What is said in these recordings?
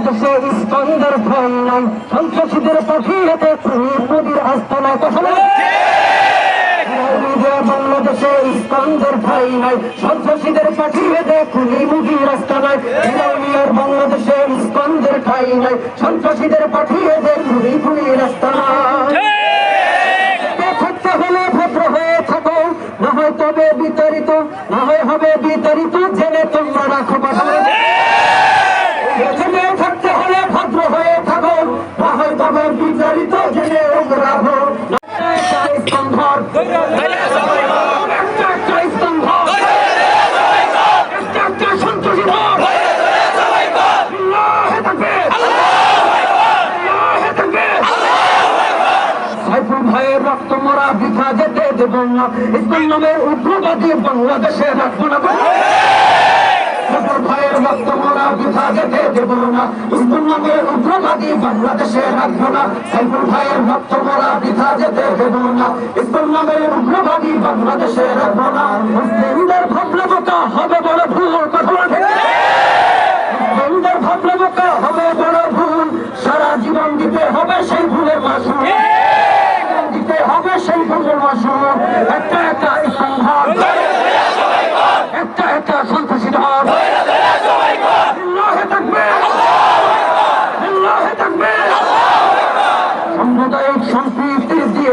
বাংলাদেশে ইস্কন্দর সন্ত্রাসীদের পাঠিয়ে দেখুন মোদীর নাই, সন্ত্রাসীদের পাঠিয়ে দেখুন মুদির আস্তানায়। ইরানিয়ার বাংলাদেশে ইস্কন্দর ঠাই নাই, সন্ত্রাসীদের পাঠিয়ে দেখুন মুদির আস্তানায়। থাকতে হলে ভদ্র হয়ে থাকো, না হয় তবে বিতাড়িত, না হয় হবে বিতাড়িত, জেনে তোমরা রাখো সাইফুল ভাইয়ের রক্ত মরা বৃথা যেতে দেব না। ইসলাম নামের উগ্রবাদী বাংলাদেশে রাখব না ভাইয়ের রক্ত মরা বৃথা যেতে দেব না। ইসলাম নামের উগ্রবাদী বাংলাদেশে রাখব না। সাইফুল ভাইয়ের রক্ত মরা বৃথা যেতে দেব না। ইসলাম নামের উগ্রবাদী বাংলাদেশে রাখব না।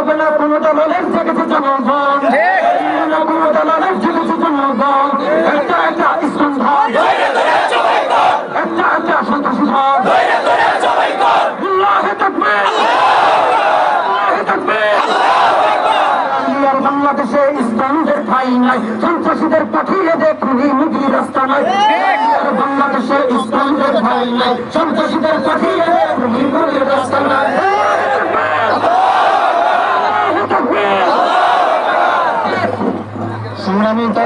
হবে না কোনো দলের জেগেছে জনগণ হবে না কোনো দলের জেগেছে জনগণ একটা একটা ইসলাম একটা একটা সন্ত্রাসী বাংলাদেশে ইসলামদের ঠাই নাই। সন্ত্রাসীদের পাঠিয়ে দেখুন মুদি রাস্তা নাই। বাংলাদেশে ইসলামদের ঠাই নাই। সন্ত্রাসীদের পাঠিয়ে মুদি রাস্তা নাই। entrenamiento.